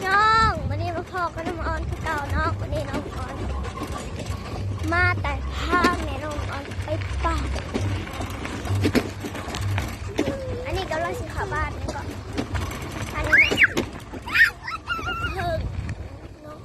พี่น้องวันนี้มาพอกับน้องออนคือเก่าเนาะวันนี้น้องออน มาแต่ภาคแม่น้องออนไปป่าอันนี้กำลังสิเขาบ้านนี่ก่อนอันนี้นะเพิ่งเนาะ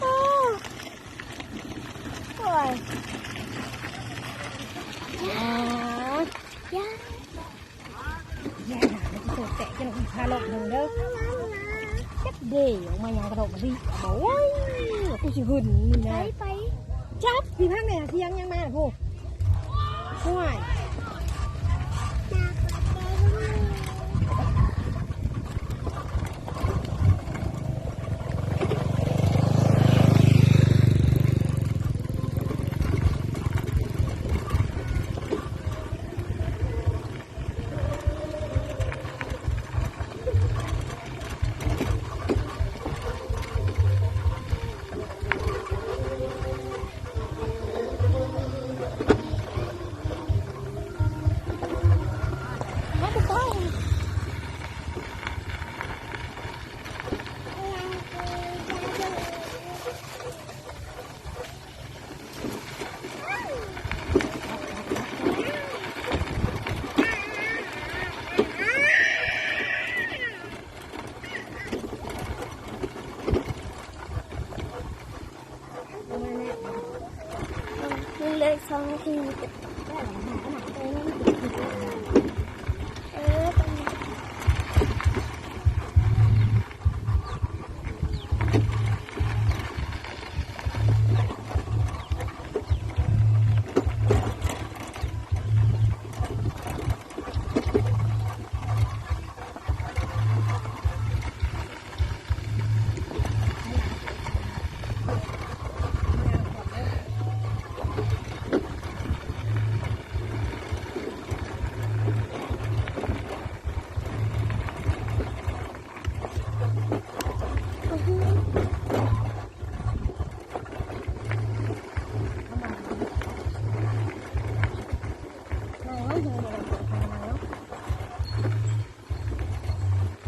โอ้โอ้ย ยายยายแย่หนาเลยตัวแตะจะลงพาลงหนึ่งเด้อจับเดี่ยวมาอย่างกระโดดดิโอ้ยกูจะหุ่นนี่นะไปไปจับพี่พังเนี่ยเที่ยงยังมาพูห่ その日に。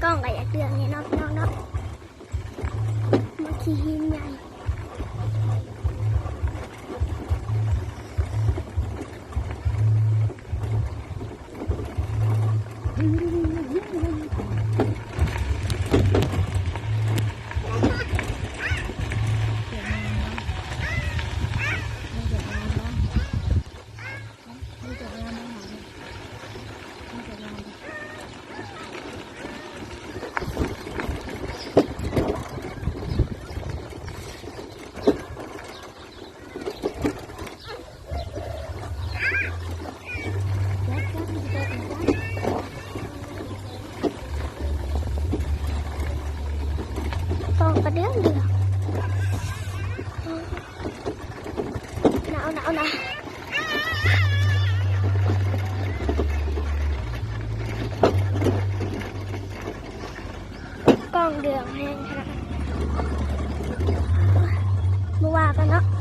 กล้องกับยากเดืองนี่เนอกนอกนอกมาขี่หินใหญ่ không có đếm được? Nào nào nào. Con đường hang hả mua qua con đó.